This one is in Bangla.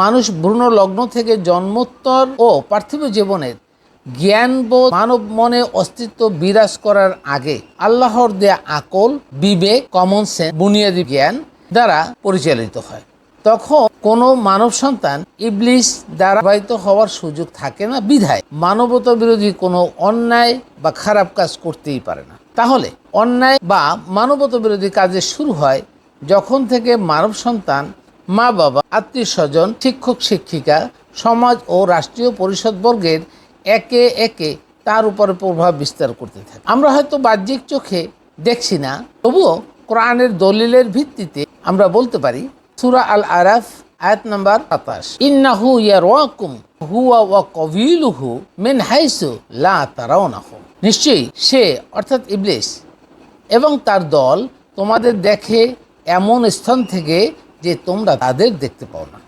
মানুষ ভ্রূণ লগ্ন থেকে জন্মোত্তর ও পার্থিব জীবনের জ্ঞানবোধ মানব মনে অস্তিত্ব বিরাজ করার আগে আল্লাহর দেয়া আকল, বিবেক কমন সেন্স বুনিয়াদী জ্ঞান দ্বারা পরিচালিত হয়। তখন কোনো মানব সন্তান ইবলিস প্রভাবিত হওয়ার সুযোগ থাকে না, বিধায় মানবতা বিরোধী কোনো অন্যায় বা খারাপ কাজ করতেই পারে না। তাহলে অন্যায় বা মানবতা বিরোধী কাজে শুরু হয় যখন থেকে মানব সন্তান মা বাবা, আত্মীয় স্বজন, শিক্ষক, শিক্ষিকা, সমাজ ও রাষ্ট্রীয় পরিষদ বর্গের একে একে তার উপরে প্রভাব বিস্তার করতে থাকে। আমরা হয়তো বাহ্যিক চোখে দেখছি না, তবুও কোরআনের দলিলের ভিত্তিতে আমরা বলতে পারি, সুরা আল আরাফ আয়াত নাম্বার সাতাশ। ইন্নাহু ইয়ারওয়াকুম, হুয়া ওয়া কবিলুহু মিন হাইসু লা তারাউনাহু নিশ্চয়ই সে, অর্থাৎ ইবলিস এবং তার দল তোমাদের দেখে এমন স্থান থেকে যে তোমরা তাদের দেখতে পাও না।